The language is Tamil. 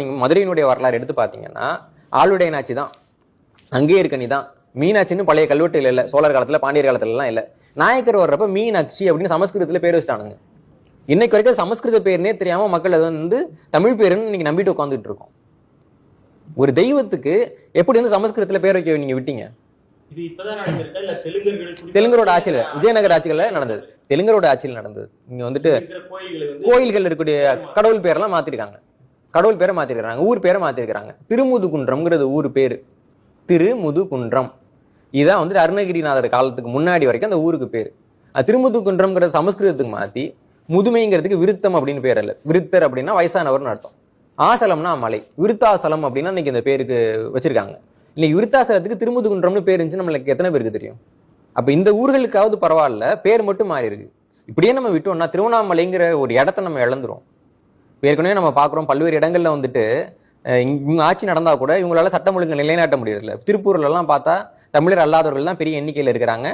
நீங்க மதுரையினுடைய வரலாறு எடுத்து பார்த்தீங்கன்னா ஆளுடைய நாச்சி தான்? அங்கேயே இருக்க நீ தான். மீனாட்சின்னு பழைய கல்வெட்டுல இல்ல சோழர் காலத்துல பாண்டியர் காலத்துல எல்லாம் இல்ல. நாயக்கர் வர்றப்ப மீனாட்சி அப்படின்னு சமஸ்கிருதத்துல பேர் வச்சுட்டானுங்க. இன்னைக்கு வரைக்கும் சமஸ்கிருத பேர்னே தெரியாம மக்கள் அதை வந்து தமிழ் பேருன்னு இன்னைக்கு நம்பிட்டு உட்காந்துட்டு இருக்கோம். ஒரு தெய்வத்துக்கு எப்படி வந்து சமஸ்கிருதத்துல பேர் வைக்க நீங்க விட்டீங்க? தெலுங்கரோட ஆட்சியில விஜயநகர ஆட்சியில நடந்தது. தெலுங்கரோட ஆட்சியில் நடந்தது. இங்க வந்துட்டு கோயில்களை இருக்கக்கூடிய கடவுள் பேரெல்லாம் மாத்திருக்காங்க. கடவுள் பேரை மாற்றிருக்கிறாங்க ஊர் பேரை மாற்றிருக்கிறாங்க திருமுதுகுன்றம்ங்கிறது ஊர் பேர். திருமுதுகுன்றம். இதான் வந்துட்டு அருணகிரிநாதர் காலத்துக்கு முன்னாடி வரைக்கும் அந்த ஊருக்கு பேர். அது திருமுதுகுன்றம்ங்கிறத சமஸ்கிருதத்துக்கு மாற்றி முதுமைங்கிறதுக்கு விருத்தம் அப்படின்னு பேர் இல்லை விருத்தர் அப்படின்னா வயசானவர்னு அர்த்தம். ஆசலம்னா மலை. விருத்தாசலம் அப்படின்னா இன்னைக்கு இந்த பேருக்கு வச்சிருக்காங்க. இன்னைக்கு விருத்தாசலத்துக்கு திருமுதுகுன்றம்னு பேர் இருந்துச்சு நம்மளுக்கு எத்தனை பேருக்கு தெரியும்? அப்போ இந்த ஊர்களுக்காவது பரவாயில்ல பேர் மட்டும் மாறி இருக்கு இப்படியே நம்ம விட்டோம்னா திருவண்ணாமலைங்கிற ஒரு இடத்த நம்ம இழந்துரும். ஏற்கனவே நம்ம பார்க்குறோம் பல்வேறு இடங்களில் வந்துட்டு இவங்க ஆட்சி நடந்தா கூட இவங்களால சட்டம் ஒழுங்கு நிலைநாட்ட முடியறதில்ல. திருப்பூர்ல எல்லாம் பார்த்தா தமிழர் அல்லாதவர்கள் தான் பெரிய எண்ணிக்கையில் இருக்கிறாங்க.